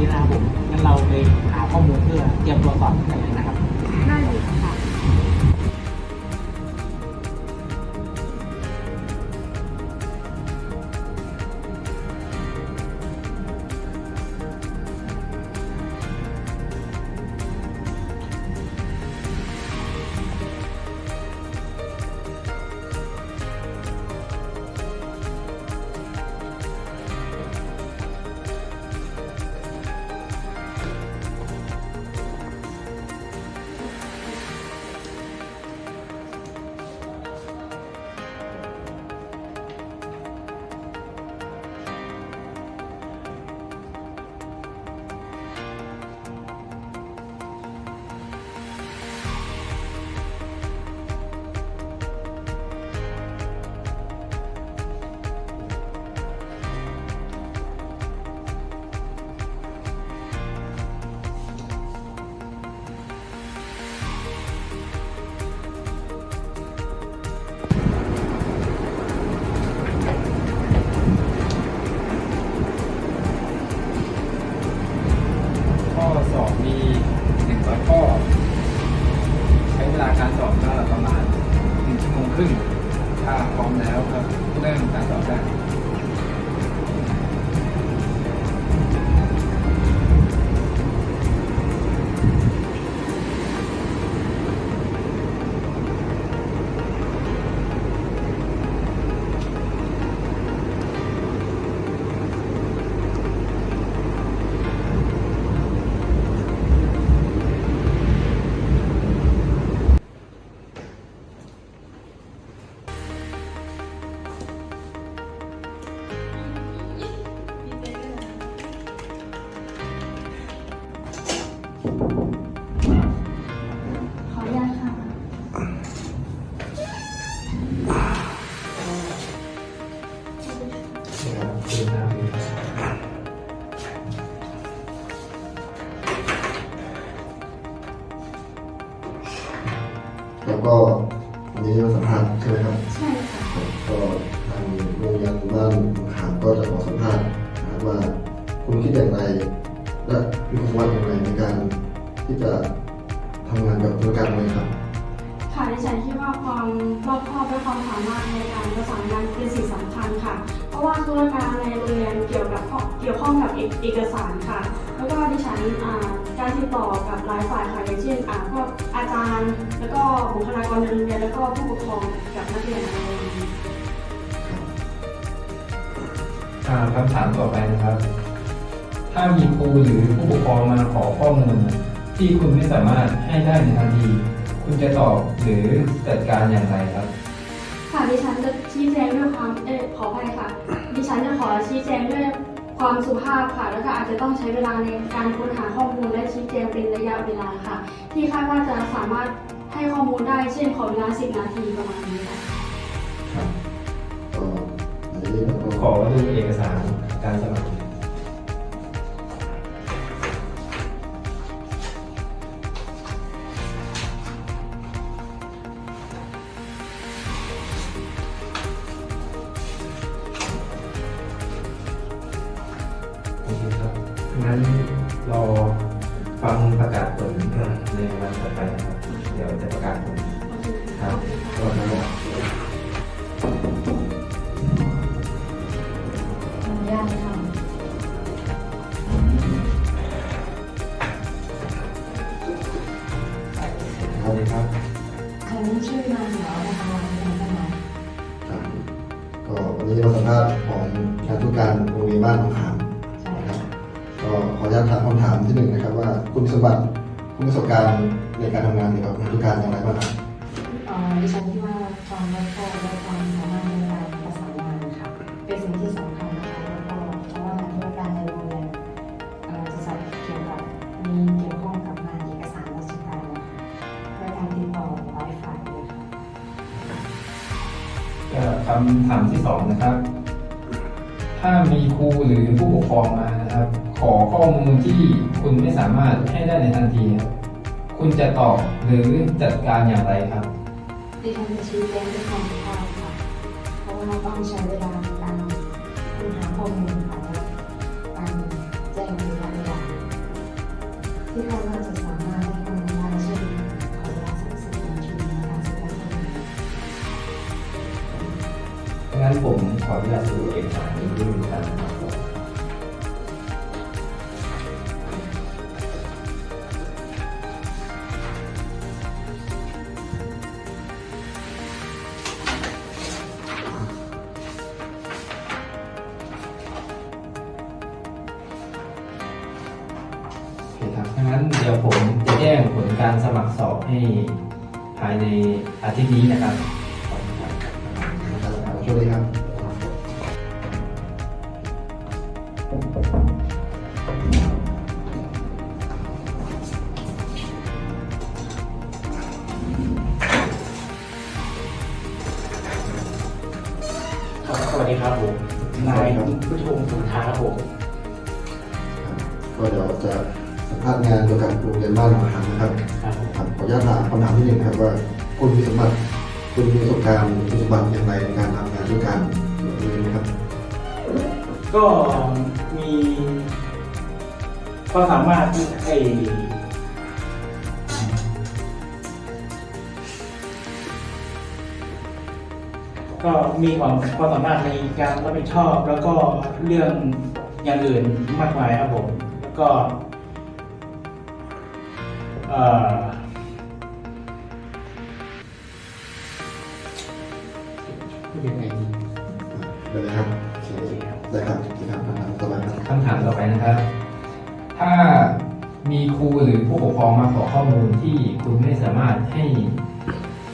นี้นะครับผมงั้นเราไปหาข้อมูลเพื่อเตรียมตัวสอบกันเลยนะครับ แล้วก็วันนี้มาสัมภาษณ์ใช่ไหมครับใช่ค่ะก็ทางโรงเรียนบ้านขามก็จะขอสัมภาษณ์นะครับว่าคุณคิดอย่างไร และมีความว่าอย่างไรในการที่จะทำงานกับธุรการเลยครับ ค่ะดิฉันคิดว่าความรอบคอบและความสามารถในการประสานงานเป็นสิ่งสำคัญค่ะ เพราะว่าธุรการในโรงเรียนเกี่ยวกับข้อเกี่ยวข้องกับเอกเอกสารค่ะ แล้วก็ดิฉันอ่า การติดต่อกับหลายฝ่ายค่ะอย่างเช่นอ่าพวกอาจารย์ แล้วก็บุคลากรในโรงเรียนแล้วก็ผู้ปกครองกับนักเรียนในโรงเรียนอ่าคำถามต่อไปนะครับ ถ้ามีครูหรือผู้ปกครองมาขอข้อมูล ที่คุณไม่สามารถให้ได้ในทันที คุณจะตอบหรือจัดการอย่างไรครับ ค่ะดิฉันจะชี้แจงด้วยความเออขออภัยค่ะดิฉันจะขอชี้แจงด้วย ความสุภาพค่ะ แล้วก็อาจจะต้องใช้เวลาในการค้นหาข้อมูลและชี้แจงเป็นระยะเวลาค่ะ ที่คาดว่าจะสามารถให้ข้อมูลได้เช่นขอเวลา10 นาทีประมาณนี้ค่ะครับก็อันนี้เราก็ขอดูเอกสารการสมัคร ครับก็นะขออนุญาตค่ะสวัสดีครับฉันชื่อนางสาวนะคะวันนี้นะคะครับก็วันนี้เราสัมภาษณ์ของงานธุรการโรงเรียนบ้านหนองขามนะครับ ก็ขออนุญาตถามคำถามที่หนึ่งนะครับว่าคุณสมบัติคุณประสบการณ์ในการทำงานเกี่ยวกับงานธุรการอย่างไรบ้างครับ ดิฉันคิดว่าความรอบคอบและความสามารถในการประสานงานค่ะ เป็นสิ่งที่สำคัญนะคะแล้วก็เพราะว่างานธุรการในโรงเรียนจะจัดเกี่ยวกับมีเกี่ยวข้องกับงานเอกสารราชการนะคะและการติดต่อหลายฝ่ายเลยค่ะคำถามที่สองนะครับ ถ้ามีครูหรือผู้ปกครองมานะครับ ขอข้อมูลที่คุณไม่สามารถให้ได้ในทันทีครับคุณจะตอบหรือจัดการอย่างไรครับ ดิฉันจะชี้แจงด้วยความสุภาค่ะเพราะว่าต้องใช้เวลาในการค้นหาข้อมูลค่ะและการแจ้งระยะเวลาที่คาดว่าจะสามาร งนั้นเดี๋ยวผมจะแจ้งผลการสมัครสอบให้ภายในอาทิตย์นี้นะครับขอบคุณครับนะครับช่วยดีครับครับสวัสดีครับผมนายพุทธพงศ์สุนทาครับผมก็เดี๋ยวจะสัม ภาษณ์งานเกี่ยวกับโรงเรียนบ้านหนองหานนะครับครับผมครับขออนุญาตถามคำถามที่หนึ่งนะครับว่าคุณมีสมบัติคุณมีประสบการณ์คุณสมบัติอย่างไรในการทำงานด้วยกันโรงเรียนนะครับก็มีความสามารถที่ไอก็มีความความสามารถในการรับผิดชอบ แล้วก็เรื่องอย่างอื่นมากมายครับผมแล้วก็เอ่อ พูดยังไงดีได้เลยครับได้ครับโอเคครับคำถามต่อไปครับคำถามต่อไปนะครับ ถ้ามีครูหรือผู้ปกครองมาขอข้อมูลที่คุณไม่สามารถให้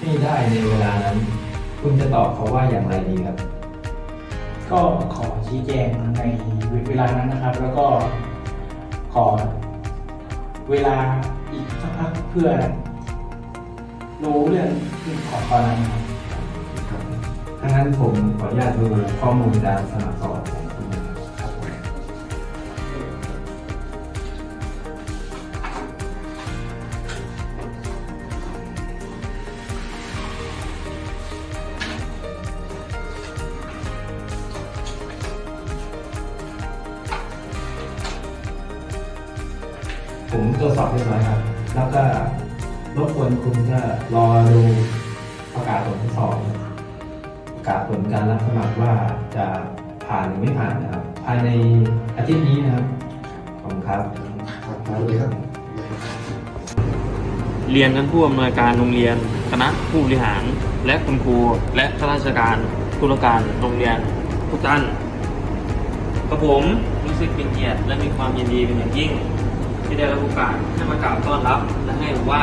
ให้ได้ในเวลานั้น คุณจะตอบเขาว่าอย่างไรดีครับ ก็ขอชี้แจงในเวลานั้นนะครับ แล้วก็ขอเวลาอีกสัก พักเพื่อรู้เรื่องของตอนนั้นครับครับดังนั้นผมขออนุญาตดูข้อมูลการสมัครสอบของคุณนะครับผมผมตรวจสอบเรียบร้อยครับ แล้วก็รบกวนคุณก็รอดูประกาศผลสอบนะครับประกาศผลการรับสมัครว่าจะผ่านหรือไม่ผ่านนะครับ ภายในอาทิตย์นี้นะครับ ขอบคุณครับครับสวัสดีครับ เรียนท่านผู้อำนวยการโรงเรียน คณะผู้บริหาร และคุณครู และข้าราชการธุรการโรงเรียนทุกท่านกระผมรู้สึกเป็นเกียรติและมีความยินดีเป็นอย่างยิ่ง ที่ได้รับโอกาสให้มากล่าวต้อนรับ และให้รู้ว่า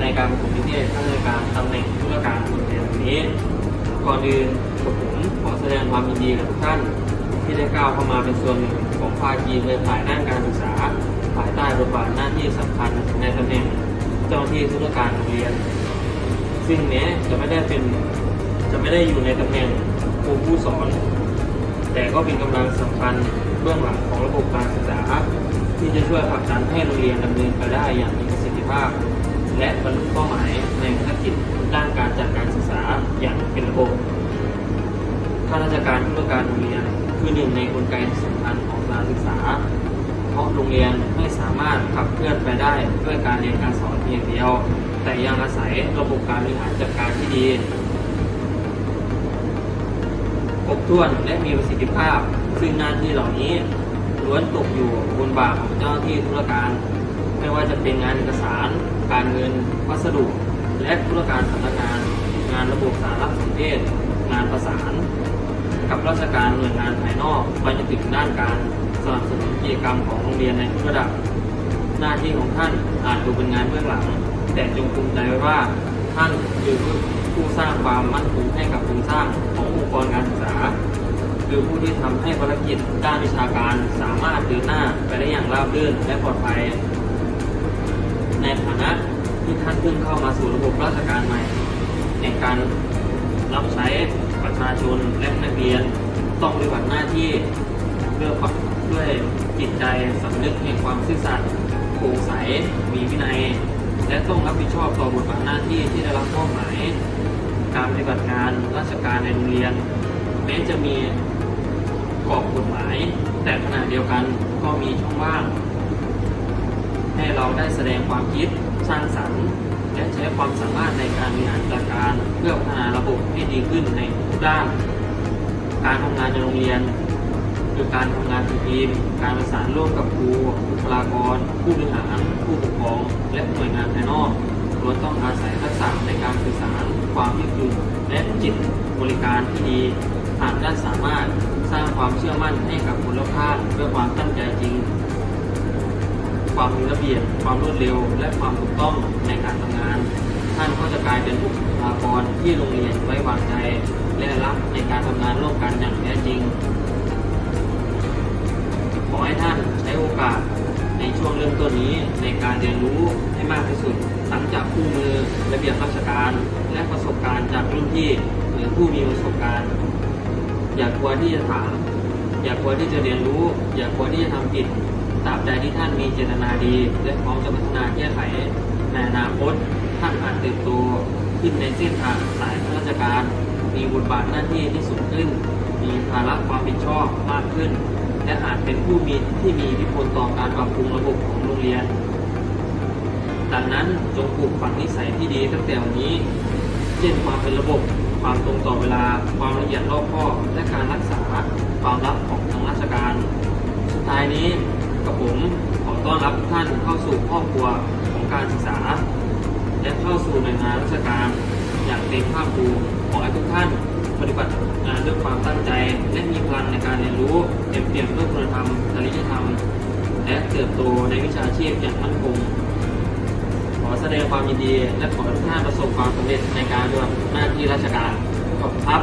ในการประถมนิเทศข้าราชการตำแหน่งธุรการโรงเรียนนี้ ก่อนอื่นผมขอแสดงความยินดีกับทุกท่าน ที่ได้ก้าวเข้ามาเป็นส่วนหนึ่งของภาคีเครือข่ายด้านการศึกษาภายใต้บทบาทหน้าที่สำคัญในตำแหน่งเจ้าหน้าที่ธุรการโรงเรียน ซึ่งแม้จะไม่ได้เป็นจะไม่ได้อยู่ในตำแหน่งครูผู้สอน แต่ก็เป็นกำลังสำคัญเบื้องหลังของระบบการศึกษา ที่จะช่วยผลักดันให้โรงเรียนดำเนินไปได้อย่างมีประสิทธิภาพ และบรรลุเป้าหมายในภารกิจด้านการจัดการศึกษาอย่างเป็นระบบข้าราชการธุรการโรงเรียนคือหนึ่งในกลไกสำคัญของการศึกษา เพราะโรงเรียนไม่สามารถขับเคลื่อนไปได้ด้วยการเรียนการสอนเพียงเดียว แต่ยังอาศัยระบบการบริหารจัดการที่ดีครบถ้วนและมีประสิทธิภาพ ซึ่งงานที่เหล่านี้ ล้วนตกอยู่บนบ่าของเจ้าหน้าที่ธุรการ ไม่ว่าจะเป็นงานเอกสาร การเงิน วัสดุ และธุรการสำนักงาน งานระบบสารสนเทศ งานประสาน กับราชการหน่วยงานภายนอกไปจนถึงด้านการสนับสนุนกิจกรรมของโรงเรียนในทุกระดับ หน้าที่ของท่านอาจดูเป็นงานเบื้องหลัง แต่จงภูมิใจไว้ว่าท่านคือผู้สร้างความมั่นคงให้กับโครงสร้างขององค์กรการศึกษา คือผู้ที่ทำให้ภารกิจด้านวิชาการสามารถเดินหน้าไปได้อย่างราบรื่นและปลอดภัย ในฐานะที่ท่านเพิ่งเข้ามาสู่ระบบราชการใหม่ ในการรับใช้ประชาชนและนักเรียน ต้องปฏิบัติหน้าที่ด้วยความด้วยจิตใจสำนึกแห่งความซื่อสัตย์โปร่งใสมีวินัย และต้องรับผิดชอบต่อบทบาทหน้าที่ที่ได้รับมอบหมาย การปฏิบัติงานราชการในโรงเรียน แม้จะมี กรอบกฎหมาย แต่ขณะเดียวกันก็มีช่องว่าง ให้เราได้แสดงความคิดสร้างสรรค์ และใช้ความสามารถในการบริหารจัดการเพื่อพัฒนาระบบให้ดีขึ้นในทุกด้าน การทำงานในโรงเรียน คือการทำงานเป็นทีม การประสานร่วมกับครูบุคลากร ผู้บริหารผู้ปกครอง และหน่วยงานภายนอกล้วนต้องอาศัยทักษะในการสื่อสาร ความยืดหยุ่นและจิตบริการที่ดี หากท่านสามารถสร้างความเชื่อมั่นให้กับคนรอบข้างด้วยความตั้งใจจริง ความมีระเบียบ ความรวดเร็ว และความถูกต้องในการทำงาน ท่านก็จะกลายเป็นบุคลากรที่โรงเรียนไว้วางใจ และรักในการทำงานร่วมกันอย่างแท้จริง ขอให้ท่านใช้โอกาสในช่วงเริ่มต้นนี้ในการเรียนรู้ให้มากที่สุดทั้งจากคู่มือระเบียบราชการ และประสบการณ์จากรุ่นพี่หรือผู้มีประสบการณ์ อย่ากลัวที่จะถาม อย่ากลัวที่จะเรียนรู้ อย่ากลัวที่จะทำผิดตราบใดที่ท่านมีเจตนาดีและพร้อมจะพัฒนาแก้ไขในอนาคตท่านอาจเติบโตขึ้นในเส้นทางสายข้าราชการ มีบทบาทหน้าที่ที่สูงขึ้น มีภาระความผิดชอบมากขึ้น และอาจเป็นผู้มีที่มีอิทธิพลต่อการปรับปรุงระบบของโรงเรียน ดังนั้นจงปลูกฝังนิสัยที่ดีตั้งแต่วันนี้ เช่นความเป็นระบบ ความตรงต่อเวลา ความละเอียดรอบคอบและการรักษาความลับของทางราชการ สุดท้ายนี้กับผมขอต้อนรับทุกท่านเข้าสู่ครอบครัวของการศึกษา และเข้าสู่หน่วยงานราชการ อย่างเต็มภาคภูมิขอให้ทุกท่านปฏิบัติงานด้วยความตั้งใจ และมีพลังในการเรียนรู้เต็มเปี่ยมด้วยคุณธรรมจริยธรรม และเติบโตในวิชาชีพอย่างมั่นคง อแสดงความยินดี และขอทุกท่านประสบความสำเร็จในการปฏิบัติหน้าที่ราชการขอบคุณครับ